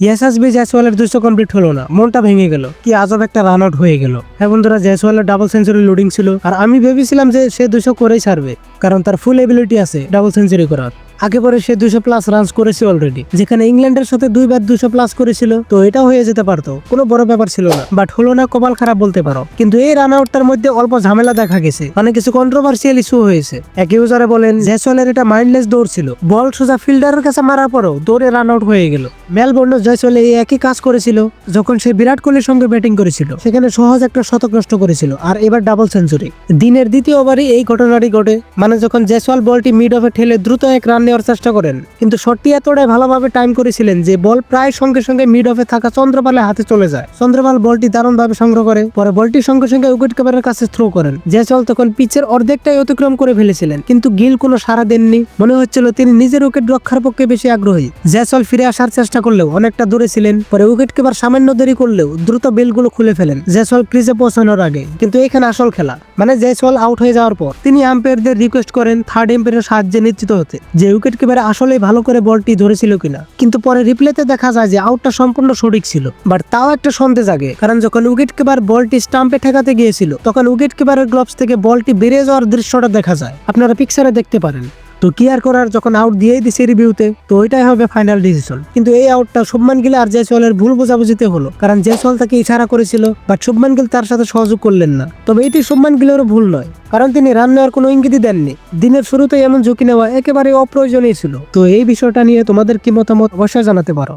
ইয়াসাসবি জয়সওয়ালের দুশো কমপ্লিট হলো না। মনটা ভেঙে গেল। কি আজব একটা রান আউট হয়ে গেল। হ্যাঁ বন্ধুরা জয়সওয়ালের ডাবল সেঞ্চুরি লোডিং ছিল। আর আমি ভেবেছিলাম যে সে দুশো করেই ছাড়বে। কারণ তার ফুল এবিলিটি আছে ডাবল সেঞ্চুরি করার। আগে পরে সে দুশো প্লাস রানস করেছে অলরেডি যেখানে ইংল্যান্ডের সাথে দুইবার দুশো প্লাস করেছিল, তো এটা হয়ে যেতে পারতো। কোনো বড় ব্যাপার ছিল না। বাট হলো না কপাল খারাপ বলতে পারো। কিন্তু এই রান আউটটার মধ্যে অল্প ঝামেলা দেখা গেছে। মানে কিছু কন্ট্রোভার্সিয়াল ইস্যু হয়েছে। এক ইউজারে বলেন জয়সওয়ালের এটা মাইন্ডলেস দৌড় ছিল। বল সোজা ফিল্ডারের কাছে মারার পরও দৌড়ে রান আউট হয়ে গেল। মেলবোর্ন জয়সওয়াল এই একই কাজ করেছিল, যখন সে বিরাট কোহলির সঙ্গে ব্যাটিং করেছিল। সেখানে সহজ একটা শতক নষ্ট করেছিল। আর এবার ডাবল সেঞ্চুরি দিনের দ্বিতীয় ওভারই এই ঘটনাটি ঘটে। মানে যখন জয়সওয়াল বলটি মিড অফে ঠেলে দ্রুত এক রান নেওয়ার চেষ্টা করেন। কিন্তু শটটি এতটাই ভালোভাবে টাইম করেছিলেন যে বল প্রায় সঙ্গে সঙ্গে মিড অফে থাকা চন্দ্রপালের হাতে চলে যায়। চন্দ্রপাল বলটি দারুণ ভাবে সংগ্রহ করে, পরে বলটি সঙ্গে সঙ্গে উইকেট কিপারের কাছে থ্রো করেন জয়সওয়াল তখন পিচের অর্ধেকটাই অতিক্রম করে ফেলেছিলেন, কিন্তু গিল কোনো সাড়া দেননি। মনে হচ্ছিল তিনি নিজের উইকেট রক্ষার পক্ষে বেশি আগ্রহী। জয়সওয়াল ফিরে আসার চেষ্টা করলেও অনেকটা দূরে ছিলেন, পরে উইকেট কিপার সামান্য দেরি করলেও দ্রুত বেলগুলো খুলে ফেলেন জয়সওয়াল ক্রিজে পৌঁছানোর আগে। কিন্তু এখানে আসল খেলা মানে জয়সওয়াল আউট হয়ে যাওয়ার পর, তিনি আম্পায়ারদের রিকোয়েস্ট করেন থার্ড এম্পায়ারের সাহায্যে নিশ্চিত হতে, যে উইকেট কিপার আসলে ভালো করে বলটি ধরেছিল কিনা। কিন্তু পরে রিপ্লেতে দেখা যায় যে আউটটা সম্পূর্ণ সঠিক ছিল। বাট তাও একটা সন্দেহ জাগে, কারণ যখন উইকেট কিপার বলটি স্টাম্পে ঠেকাতে গিয়েছিল, তখন উইকেট কিপারের গ্লোভস থেকে বলটি বেড়ে যাওয়ার দৃশ্যটা দেখা যায়। আপনারা পিকচারে দেখতে পারেন। তো কি আর করার, যখন আউট দিয়েই দিছে রিভিউতে তো ওইটাই হবে ফাইনাল ডিসিশন কিন্তু এই আউটটা শুভমান গিল আর জয়সলের ভুল বোঝাবুঝিতে হলো। কারণ জয়সল তাকে ইশারা করেছিল বাট শুভমান গিল তার সাথে সহযোগ করলেন না। তবে এটি শুভমান গিলের ভুল নয়, কারণ তিনি রান নেওয়ার কোনো ইঙ্গিতই দেননি। দিনের শুরুতে এমন ঝুঁকি নেওয়া একেবারে অপ্রয়োজনীয় ছিল। তো এই বিষয়টা নিয়ে তোমাদের কি মতামত, অবশ্যই জানাতে পারো।